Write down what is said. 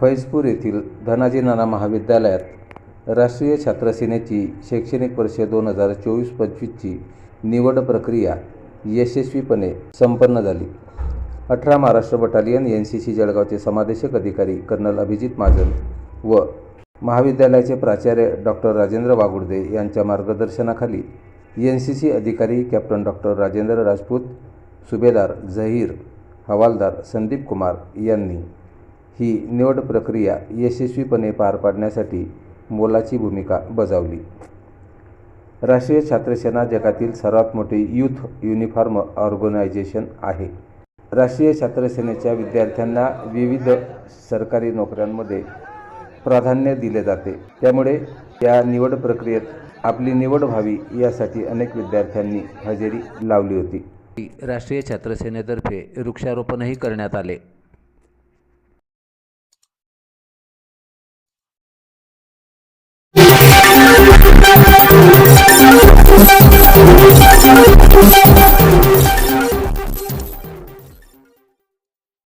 फैजपूर येथील धनाजी नाना महाविद्यालयात राष्ट्रीय छात्र सेनेची शैक्षणिक वर्ष दोन हजार चोवीस पंचवीसची निवड प्रक्रिया यशस्वीपणे संपन्न झाली. अठरा Maharashtra battalion N C C जळगावचे समादेशक अधिकारी कर्नल अभिजित महाजन व महाविद्यालयाचे प्राचार्य डॉक्टर राजेंद्र वागुर्दे यांच्या मार्गदर्शनाखाली एन सी सी अधिकारी कॅप्टन डॉक्टर राजेंद्र राजपूत सुभेदार झहीर हवालदार संदीप कुमार यांनी ही निवड प्रक्रिया यशस्वीपणे पार पाडण्यासाठी मोलाची भूमिका बजावली. राष्ट्रीय छात्रसेना जगातील सर्वात मोठे यूथ युनिफॉर्म ऑर्गनायझेशन आहे. राष्ट्रीय छात्रसेनेच्या विद्यार्थ्यांना विविध सरकारी नोकऱ्यांमध्ये प्राधान्य दिले जाते. त्यामुळे या निवड प्रक्रियेत आपली निवड व्हावी यासाठी अनेक विद्यार्थ्यांनी हजेरी लावली होती. राष्ट्रीय छात्रसेनेतर्फे वृक्षारोपणही करण्यात आले.